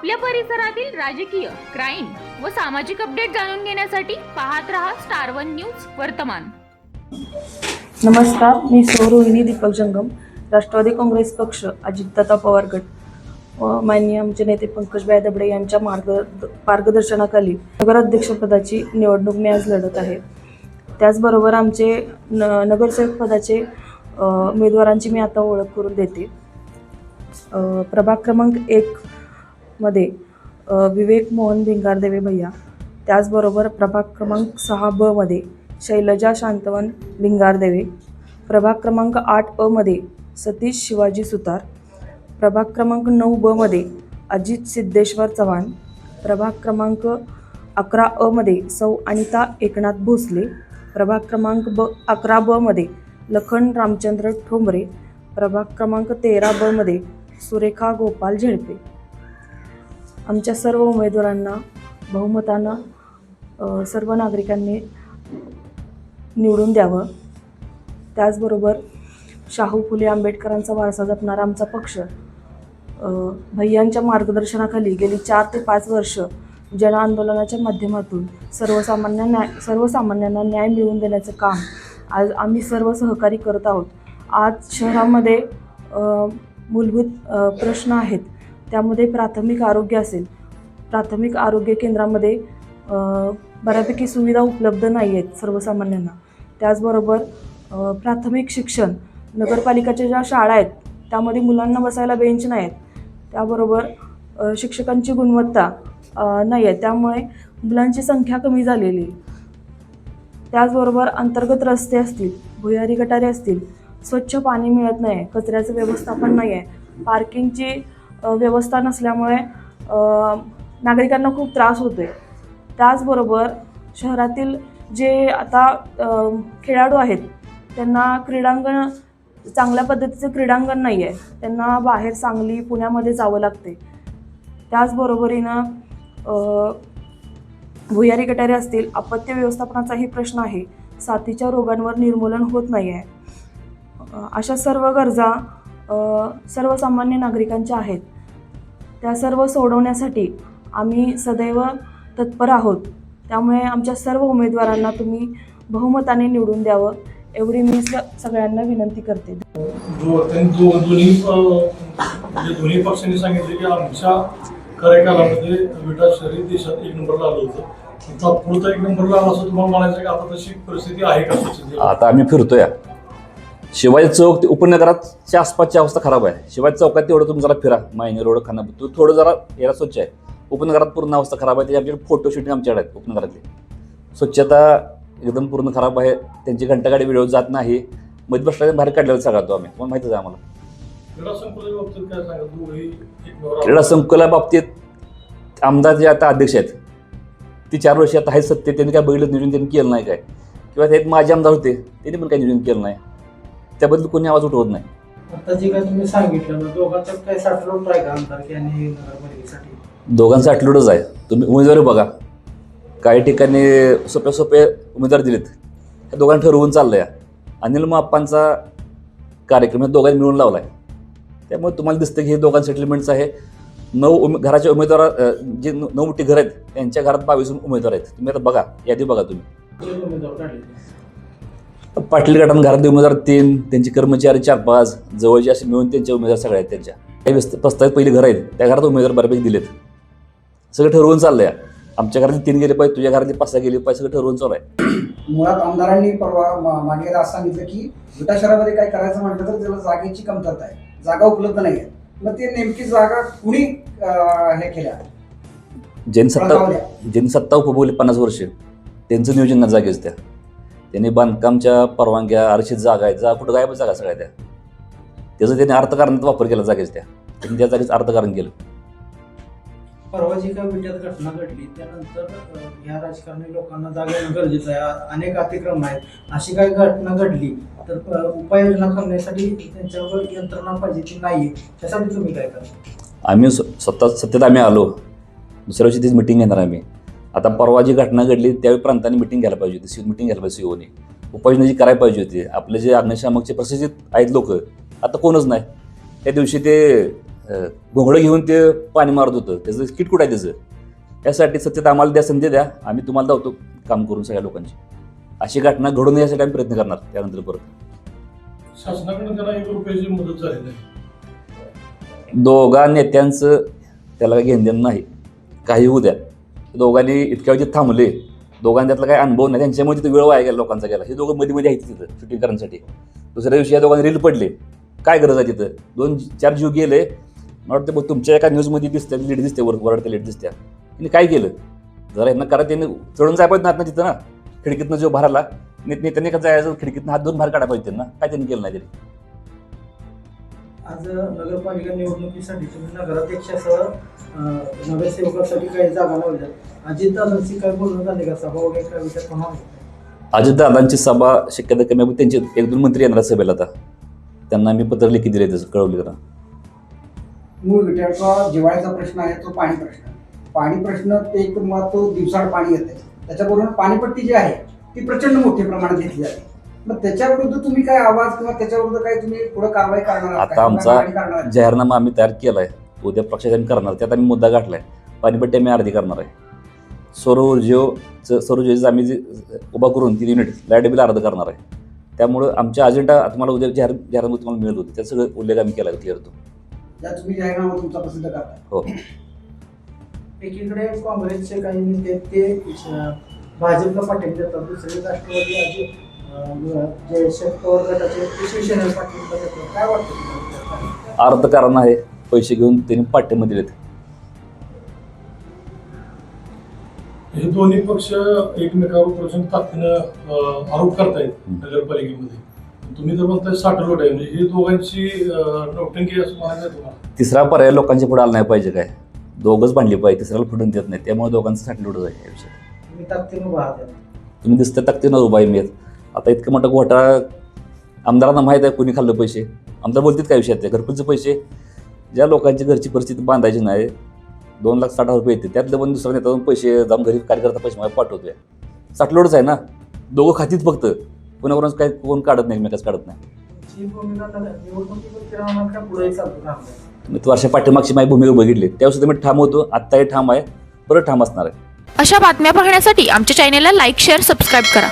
आपल्या परिसरातील राजकीय क्राईम व सामाजिक अपडेट जाणून घेण्यासाठी पाहत रहा स्टार वन न्यूज वर्तमान. नमस्कार मी सौरोहिणी दीपक जंगम राष्ट्रवादी काँग्रेस पक्ष अजितदादा पवार गट. व माननीय आमचे नेते पंकजबाई दबडे यांच्या मार्ग मार्गदर्शनाखाली नगराध्यक्षपदाची निवडणूक मी आज लढत आहे. त्याचबरोबर आमचे न नगरसेवक पदाचे उमेदवारांची मी आता ओळख करून देते. प्रभाग क्रमांक एक मध्ये विवेक मोहन भिंगारदेवे भैया. त्याचबरोबर प्रभाग क्रमांक सहा ब मध्ये शैलजा शांतवन भिंगारदेवे. प्रभाग क्रमांक आठ अ मध्ये सतीश शिवाजी सुतार. प्रभाग क्रमांक नऊ ब मध्ये अजित सिद्धेश्वर चव्हाण. प्रभाग क्रमांक अकरा अ मध्ये सौ अनिता एकनाथ भोसले. प्रभाग क्रमांक ब अकरा ब मध्ये लखन रामचंद्र ठोंबरे. प्रभाग क्रमांक तेरा ब मध्ये सुरेखा गोपाल झेडपे. आमच्या सर्व उमेदवारांना बहुमतानं सर्व नागरिकांनी निवडून द्यावं. त्याचबरोबर शाहू फुले आंबेडकरांचा वारसा जपणारा आमचा पक्ष भैयांच्या मार्गदर्शनाखाली गेली चार ते पाच वर्ष जन आंदोलनाच्या माध्यमातून सर्वसामान्य न्याय सर्वसामान्यांना न्याय मिळवून देण्याचं काम आज आम्ही सर्व सहकारी करत आहोत. आज शहरामध्ये मूलभूत प्रश्न आहेत. त्यामध्ये प्राथमिक आरोग्य असेल. प्राथमिक आरोग्य केंद्रामध्ये बऱ्यापैकी सुविधा उपलब्ध नाही आहेत सर्वसामान्यांना. त्याचबरोबर प्राथमिक शिक्षण नगरपालिकाच्या ज्या शाळा आहेत त्यामध्ये मुलांना बसायला बेंच नाही आहेत त्याबरोबर शिक्षकांची गुणवत्ता नाही आहे त्यामुळे मुलांची संख्या कमी झालेली. त्याचबरोबर अंतर्गत रस्ते असतील भुयारी गटारे असतील स्वच्छ पाणी मिळत नाही आहे कचऱ्याचं व्यवस्थापन नाही आहे पार्किंगची व्यवस्था नसल्यामुळे नागरिकांना खूप त्रास होतो आहे त्याचबरोबर शहरातील जे आता खेळाडू आहेत त्यांना क्रीडांगण चांगल्या पद्धतीचं क्रीडांगण नाही आहे त्यांना बाहेर सांगली पुण्यामध्ये जावं लागते त्याचबरोबरीनं भुयारी गटारे असतील अपत्य व्यवस्थापनाचाही प्रश्न आहे. साथीच्या रोगांवर निर्मूलन होत नाही आहे अशा सर्व गरजा सर्वसामान्य नागरिकांच्या आहेत. त्या सर्व सोडवण्यासाठी आम्ही सदैव तत्पर आहोत. त्यामुळे आमच्या सर्व उमेदवारांना तुम्ही बहुमताने निवडून द्यावं एवढी मी सगळ्यांना विनंती करते. दोन्ही म्हणजे दोन्ही पक्षांनी सांगितले की आमच्या कार्यकालामध्ये विटा शहरी देशात एक नंबरला आलं होतं. तात्पुरता एक नंबरला आला असं तुम्हाला म्हणायचं की? आता तशी परिस्थिती आहे का? आता आम्ही फिरतोय. शिवाजी चौक ते उपनगराच्या आसपासची अवस्था खराब आहे. शिवाजी चौकात तेवढं तुम्ही जरा फिरा. मायने रोड खाना तो थोडं जरा याला स्वच्छ आहे. उपनगरात पूर्ण अवस्था खराब आहे. त्याची आमच्याकडे फोटो शूटिंग आमच्याकडे आहेत उपनगरातली. स्वच्छता एकदम पूर्ण खराब आहे. त्यांची घंटागाडी व्हिडिओ जात नाही. मध्य भ्रष्टाचार बाहेर काढलेला सगळा तो आम्ही. तुम्हाला माहितीच आहे आम्हाला. क्रीडा संकुलाच्या बाबतीत आमदार जे आता अध्यक्ष आहेत ती चार वर्षी आता आहेत सत्य त्यांनी काय बघितलं नियोजन त्यांनी केलं नाही काय? किंवा ते माझे आमदार होते त्यांनी पण काही नियोजन केलं नाही? त्याबद्दल कोणी आवाज उठवत नाही. आता जे काय तुम्ही सांगितलं ना दोघांच्यात काय साठवण आहे का आमदारकी आणि नगरपालिकेसाठी दोघांचं आटलोडच आहे. तुम्ही उमेदवारी बघा. काही ठिकाणी सोपे सोपे उमेदवार दिलेत. ह्या दोघांनी ठरवून चाललंय. अनिल माप्पांचा कार्यक्रम या दोघांनी मिळून लावलाय. त्यामुळे तुम्हाला दिसतं की हे दोघांचं सेटलमेंट्स आहे. नऊ उमे घराचे उमेदवार जे नऊ मोठी घरं आहेत त्यांच्या घरात बावीस उमेदवार आहेत. तुम्ही आता बघा यादी बघा तुम्ही. जे उमेदवार काढले पाटील गटात घरातले उमेदवार तीन त्यांचे कर्मचारी चार पाच जवळचे असे मिळून त्यांचे उमेदवार सगळे आहेत त्यांच्या. काही व्यस्त प्रस्तावित पहिली घरं आहेत. त्या घरात उमेदवार बऱ्यापैकी दिलेत. सगळं ठरवून चाललंय. आमच्या घरातले तीन गेले पाहिजे तुझ्या घरातले पाच सहा गेले पाहिजे सगळं ठरवून चालू आहे मुळात आमदारांनी परवा मागे असं सांगितलं की विटा शहरामध्ये काय करायचं म्हटलं तर त्याला जागेची कमतरता आहे. जागा उपलब्ध नाही आहे. मग ते नेमकी जागा कुणी हे केल्या? ज्यांनी सत्ता. ज्यांनी सत्ता उपभोगली पन्नास वर्ष. त्यांचं नियोजन ना जागेच त्या. त्यांनी बांधकामच्या परवानग्या आरक्षित जागा आहेत. जा कुठं गायब जागा सगळ्या त्या. त्याचं त्यांनी अर्थकारणात वापर केला जागेच त्या. त्यांनी त्या जागेचं अर्थकारण केलं. परवा जी काय विट्यात घटना घडली? त्यानंतर अं, ह्या राजकारणी लोकांना जागा येणं गरजेचं आहे. आ- अनेक अतिक्रम आहेत. अशी काही घटना घडली तर उपाययोजना करण्यासाठी त्यांच्यावर यंत्रणा पाहिजे ती नाही त्यासाठी तुम्ही काय करा आम्ही स्वतः सत्तेत आम्ही आलो. दुसऱ्या दिवशी तीच मिटिंग घेणार आम्ही. आता परवा जी घटना घडली त्यावेळी प्रांतांनी मिटिंग घ्यायला पाहिजे होती मिटिंग घ्यायला पाहिजे सीओनी उपाययोजना जी करायला पाहिजे होती. आपले जे अग्निशामकचे प्रशिक्षित आहेत लोक आता कोणच नाही. त्या दिवशी ते घोंगडं घेऊन ते पाणी मारत होतं. त्याचं किट कुठं आहे त्याचं? यासाठी सत्तेत आम्हाला द्या संधी द्या. आम्ही तुम्हाला धावतो काम करून सगळ्या लोकांची. अशी घटना घडून यासाठी आम्ही प्रयत्न करणार त्यानंतर परत. शासनाकडून त्यांना एक रुपयाची मदत झाली नाही. दोघा नेत्यांचं त्याला काही घेणदेण नाही. काही होऊ द्या. दोघांनी इतक्या वेळ थांबले. दोघांनी त्यातला काही अनुभव नाही. त्यांच्यामुळे तिथे वेळ वाया गेला लोकांचा गेला. हे दोघं मध्ये मध्ये आहेत तिथं शूटिंग करण्यासाठी दुसऱ्या दिवशी या दोघांनी रील पडले. काय गरज आहे तिथं? दोन चार जीव गेले. मला वाटतं बघ तुमच्या एका न्यूजमध्ये दिसते लीड दिसते वर वरडते लीड दिसत्या. त्यांनी काय केलं? जरा यांना करा त्यांनी चढून जाय पाहिजे ना तिथं ना. खिडकीतनं जो भराला नेत्यांनी का जायचं खिडकीतनं हात दोन बाहेर काढा पाहिजे त्यांना. काय त्यांनी केलं नाही त्यांनी? आज नगरपालिका निवडणुकीसाठी तुम्ही नगराध्यक्षासह नगरसेवकासाठी काही जागा लावल्या. अजितदादांची काय बोलणं झाली का? सभा वगैरे काय विचार होणार अजितदादांची सभा शक्यता कमी आहे. त्यांचे एक दोन मंत्री येणार सभेला आता. त्यांना मी पत्र लिखित दिले तसं कळवले जरा मूळ विट्याचा जिवाळ्याचा प्रश्न आहे तो पाणी प्रश्न पाणी प्रश्न ते एक मुळात तो दिवसाड पाणी येते त्याच्याबरोबर पाणीपट्टी जी आहे ती प्रचंड मोठ्या प्रमाणात घेतली जाते. मग त्याच्याविरुद्ध तुम्ही काय आवाज किंवा त्याच्याविरुद्ध काय तुम्ही पुढे कारवाई करणार आहात? आता आमचा मागणी करणार आहात? जाहीरनामा आम्ही तयार केला आहे उद्या पक्षाने करणार त्यात आम्ही मुद्दा गाठलाय. पाणीपट्टी आम्ही अर्धी करणार आहे. सौर ऊर्जेचं सौर ऊर्जेचं आम्ही जे उभा करून तीन युनिट लाइट बिल अर्ध करणार आहे. त्यामुळं आमच्या अजेंडा तुम्हाला उद्या जाहीर जाहीरनामा तुम्हाला मिळत होती त्याचं सगळं उल्लेख आम्ही केला क्लिअर तो. ज्या तुम्ही जाहीरनामा तुमचा प्रसिद्ध करताय. हो. एकीकडे काँग्रेसचे काही नेते ते अं, भाजपला पाठिंबा देतात. दुसरे राष्ट्रवादी अजित पाठिंबा अर्थकारण आहे पैसे घेऊन त्यांनी पाठ्यमध्ये दिलेत. हे दोन्ही पक्ष एकमेकावर प्रचंड ताकदीनं आरोप करतायत नगरपालिकेमध्ये. तुम्ही तर म्हणताय साठलोट आहे म्हणजे ही दोघांची नौटंकी असं म्हणायचं आहे तुम्हाला. तिसरा पर्याय लोकांच्या पुढे आला नाही पाहिजे काय? दोघंच भांडली पाहिजे तिसऱ्याला फुटून देत नाही. त्यामुळे दोघांचं साठलोटच आहे. या विषयात तुम्ही ताकदीनं उभा आहात. यात. तुम्ही दिसतं ताकदीनं उभा आहे मी. आता इतकं मोठा घोटाळा आमदारांना माहीत आहे कोणी खाल्लं पैसे. आमदार बोलतात काय विषयात ते घरकुलचे पैसे. ज्या लोकांची घरची परिस्थिती बांधायची नाही दोन लाख साठ हजार रुपये येते. त्यातलं पण दुसरा नेता पैसे जाऊन घरी कार्यकर्ता पैसे मला पाठवतोय. साठलोडच आहे ना? दोघं खातीत फक्त. कोणाकोणाच काय कोण काढत नाही एकमेकाच काढत नाही. वर्षा पाठीमागची माझी भूमिका बघितली. त्यावेळेस मी ठाम होतो. आत्ताही ठाम आहे. परत ठाम असणार आहे. अशा बातम्या पाहण्यासाठी आमच्या चॅनेलला लाईक शेअर सबस्क्राईब करा.